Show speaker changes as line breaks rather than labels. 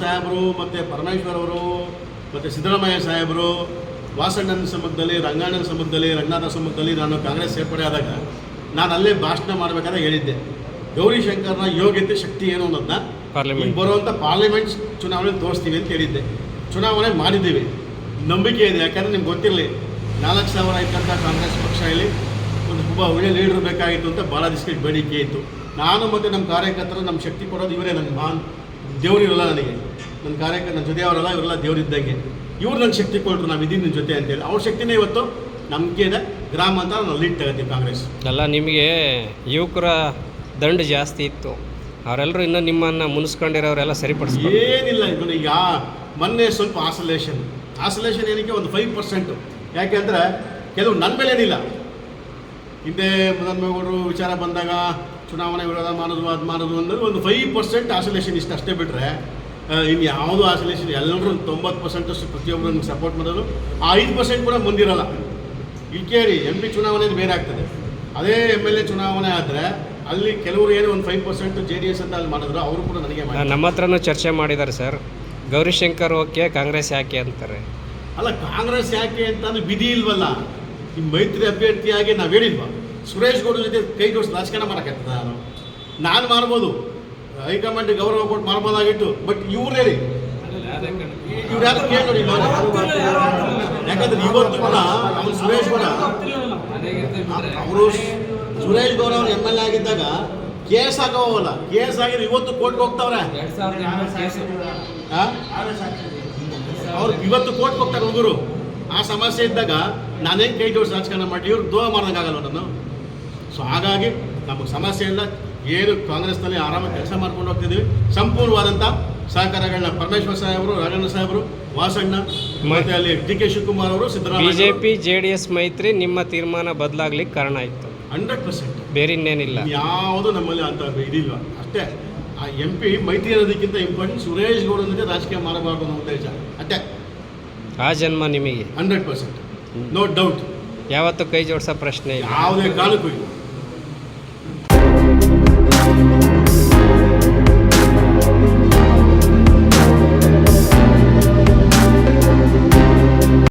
ಸಾಹೇಬರು ಮತ್ತು ಪರಮೇಶ್ವರ್ ಅವರು ಮತ್ತು ಸಿದ್ದರಾಮಯ್ಯ ಸಾಹೇಬರು ವಾಸಣ್ಣನ ಸಮ್ಮುಖದಲ್ಲಿ ರಂಗಣ್ಣನ ಸಮ್ಮುಖದಲ್ಲಿ ರಂಗನಾಥ ಸಮ್ಮುಖದಲ್ಲಿ ನಾನು ಕಾಂಗ್ರೆಸ್ ಸೇರ್ಪಡೆ ಆದಾಗ ನಾನು ಅಲ್ಲೇ ಭಾಷಣ ಮಾಡಬೇಕಾದ್ರೆ ಹೇಳಿದ್ದೆ. ಗೌರಿಶಂಕರ್ನ ಯೋಗ್ಯತೆ ಶಕ್ತಿ ಏನು ಅನ್ನೋದನ್ನ
ಪಾರ್ಲಿಮೆಂಟ್.
ಬರುವಂಥ ಪಾರ್ಲಿಮೆಂಟ್ ಚುನಾವಣೆ ತೋರಿಸ್ತೀವಿ ಅಂತ ಹೇಳಿದ್ದೆ. ಚುನಾವಣೆ ಮಾಡಿದ್ದೀವಿ. ನಂಬಿಕೆ ಇದೆ. ಯಾಕಂದರೆ ನಿಮ್ಗೆ ಗೊತ್ತಿರಲಿ ನಾಲ್ಕು ಸಾವಿರ ಇದ್ದಂಥ ಕಾಂಗ್ರೆಸ್ ಪಕ್ಷ ಇಲ್ಲಿ ಒಂದು ಒಬ್ಬ ಒಳ್ಳೆ ಲೀಡರ್ ಬೇಕಾಗಿತ್ತು ಅಂತ ಭಾಳ ದಿವಸಕ್ಕೆ ಬೇಡಿಕೆ ಇತ್ತು. ನಾನು ಮತ್ತು ನಮ್ಮ ಕಾರ್ಯಕರ್ತರು ನಮ್ಮ ಶಕ್ತಿ ಕೊಡೋದು ಇವರೇ ನನ್ನ ಮಾನ್ ದೇವರಿರಲ್ಲ ನನಗೆ. ನನ್ನ ಕಾರ್ಯಕ್ರಮ ನನ್ನ ಜೊತೆ ಅವರಲ್ಲ ಇವರೆಲ್ಲ ದೇವರಿದ್ದಂಗೆ. ಇವ್ರು ನನ್ನ ಶಕ್ತಿ ಕೊಟ್ಟರು ನಾವು ಇದ್ದೀನಿ ನಿಮ್ಮ ಜೊತೆ ಅಂತೇಳಿ. ಅವ್ರ ಶಕ್ತಿನೇ ಇವತ್ತು ನಂಬಿಕೆ ಇದೆ. ಗ್ರಾಮ ಅಂತ ನಾನು ಲೀಡ್ ತಗೋತೀವಿ ಕಾಂಗ್ರೆಸ್.
ಅಲ್ಲ ನಿಮಗೆ ಯುವಕರ ದಂಡ ಜಾಸ್ತಿ ಇತ್ತು. ಅವರೆಲ್ಲರೂ ಇನ್ನೂ ನಿಮ್ಮನ್ನು ಮುನಿಸ್ಕೊಂಡಿರೋರೆಲ್ಲ ಸರಿಪಡಿಸಿ
ಏನಿಲ್ಲ ಇದು ಈಗ ಮೊನ್ನೆ ಸ್ವಲ್ಪ ಆಸೋಲೇಷನ್. ಆಸೋಲೇಷನ್ ಏನಕ್ಕೆ? ಒಂದು ಫೈವ್ ಪರ್ಸೆಂಟು ಯಾಕೆಂದರೆ ಕೆಲವು ನನ್ನ ಮೇಲೆ ಏನಿಲ್ಲ ಹಿಂದೆ ಮದನ್ಮೇಗೌಡರು ವಿಚಾರ ಬಂದಾಗ ಚುನಾವಣೆ ವಿರೋಧ ಮಾಡೋದು ಅದು ಮಾಡೋದು ಅಂದರೆ ಒಂದು ಫೈವ್ ಪರ್ಸೆಂಟ್ ಆಸೋಲೇಷನ್ ಇಷ್ಟು. ಅಷ್ಟೇ ಬಿಟ್ಟರೆ ಇನ್ನು ಯಾವುದು ಆಸೋಲೇಷನ್ ಎಲ್ಲರೂ ತೊಂಬತ್ತು ಪರ್ಸೆಂಟ್ ಅಷ್ಟು ಪ್ರತಿಯೊಬ್ಬರು ಸಪೋರ್ಟ್ ಮಾಡೋದು. ಆ ಐದು ಪರ್ಸೆಂಟ್ ಕೂಡ ಮುಂದಿರಲ್ಲ. ಇಲ್ಲಿ ಕೇಳಿ ಎಂ ಪಿ ಚುನಾವಣೆ ಬೇರೆ ಆಗ್ತದೆ. ಅದೇ ಎಂ ಎಲ್ ಎ ಚುನಾವಣೆ ಆದರೆ ಅಲ್ಲಿ ಕೆಲವರು ಏನು ಒಂದು five percent J D S ಅಂತ ಅಲ್ಲಿ ಮಾಡಿದ್ರು ಅವರು ಕೂಡ ನನಗೆ ಮಾಡಿ
ನಮ್ಮ ಹತ್ರನೂ ಚರ್ಚೆ ಮಾಡಿದ್ದಾರೆ ಸರ್. ಗೌರಿಶಂಕರ್ ಓಕೆ ಕಾಂಗ್ರೆಸ್ ಯಾಕೆ ಅಂತಾರೆ?
ಅಲ್ಲ ಕಾಂಗ್ರೆಸ್ ಯಾಕೆ ಅಂತ ಅಂದ್ರೆ ವಿಧಿ ಇಲ್ವಲ್ಲ. ಈ ಮೈತ್ರಿ ಅಭ್ಯರ್ಥಿಯಾಗಿ ನಾವು ಹೇಳಿಲ್ವಾ ಸುರೇಶ್ ಗೌಡ ಜೊತೆ ಕೈ ಜೋಡಿಸಿ ರಾಜಕಾರಣ ಮಾಡೋಕ್ಕಾಗ್ತದ? ನಾನು ನಾನು ಮಾಡ್ಬೋದು. ಹೈಕಮಾಂಡ್ ಗೌರವ ಕೊಟ್ಟು ಮಾಡ್ಬೋದಾಗಿತ್ತು. ಬಟ್ ಇವ್ರು ಹೇಳಿ. ಇವ್ರು ಯಾರು ಕೇಳಿ. ಯಾಕಂದ್ರೆ ಇವತ್ತು ಕೂಡ ನಮ್ಮ ಸುರೇಶ್ ಗೌಡ ಅವರು ಸುರೇಶ್ ಗೌಡ ಅವ್ರು ಎಂ ಎಲ್ ಎ ಆಗಿದ್ದಾಗ ಕೇಸ್ ಆಗೋವಲ್ಲ ಕೇಸ್ ಆಗಿದ್ರೆ ಇವತ್ತು ಕೋರ್ಟ್ಗೆ ಹೋಗ್ತಾವ್ರೆ? ಅವ್ರು ಇವತ್ತು ಕೋರ್ಟ್ಗೆ ಹೋಗ್ತಾರೆ ಹುಡುಗರು. ಆ ಸಮಸ್ಯೆ ಇದ್ದಾಗ ನಾನೇನು ಕೈ ಜೋಡಿಸಿ ರಾಜಕಾರಣ ಮಾಡಿ ಇವ್ರು ದೋಹ ಆಗಲ್ವ ನಾನು ಸೊ ಹಾಗಾಗಿ ನಮಗೆ ಸಮಸ್ಯೆ ಇಲ್ಲ ಏನು ಕಾಂಗ್ರೆಸ್ನಲ್ಲಿ ಆರಾಮಾಗಿ ಕೆಲಸ ಮಾಡ್ಕೊಂಡು ಹೋಗ್ತಿದ್ದೀವಿ ಸಂಪೂರ್ಣವಾದಂಥ ಸಹಕಾರಗಳನ್ನ ಪರಮೇಶ್ವರ್ ಸಾಹೇಬರು ರಾಜಣ್ಣ ಸಾಹೇಬರು ವಾಸಣ್ಣ ಮತ್ತೆ ಅಲ್ಲಿ ಡಿ ಕೆ ಶಿವಕುಮಾರ್ ಅವರು Siddaramaiah
BJP J D S ಮೈತ್ರಿ ನಿಮ್ಮ ತೀರ್ಮಾನ ಬದಲಾಗ್ಲಿಕ್ಕೆ ಕಾರಣ ಆಯಿತು.
Hundred percent.
ಬೇರೆ ಇನ್ನೇನಿಲ್ಲ.
ಯಾವುದು ನಮ್ಮಲ್ಲಿ ಅಂತ ಇದಿಲ್ಲ. ಅಷ್ಟೇ ಆ ಎಂ ಪಿ ಮೈತ್ರಿ ಅನ್ನೋದಕ್ಕಿಂತ ಇಂಪಾರ್ಟೆಂಟ್ ಸುರೇಶ್ ಗೌಡನಿಗೆ ರಾಜಕೀಯ ಮಾಡಬಾರ್ದು ಅನ್ನೋ ಉದ್ದೇಶ. ಅಷ್ಟೇ.
ಆ ಜನ್ಮ ನಿಮಗೆ.
Hundred percent. ನೋ ಡೌಟ್
ಯಾವತ್ತೂ ಕೈ ಜೋಡಿಸೋ ಪ್ರಶ್ನೆ
ಯಾವುದೇ ಕಾಲಕ್ಕೂ ಇಲ್ಲ. Thank you.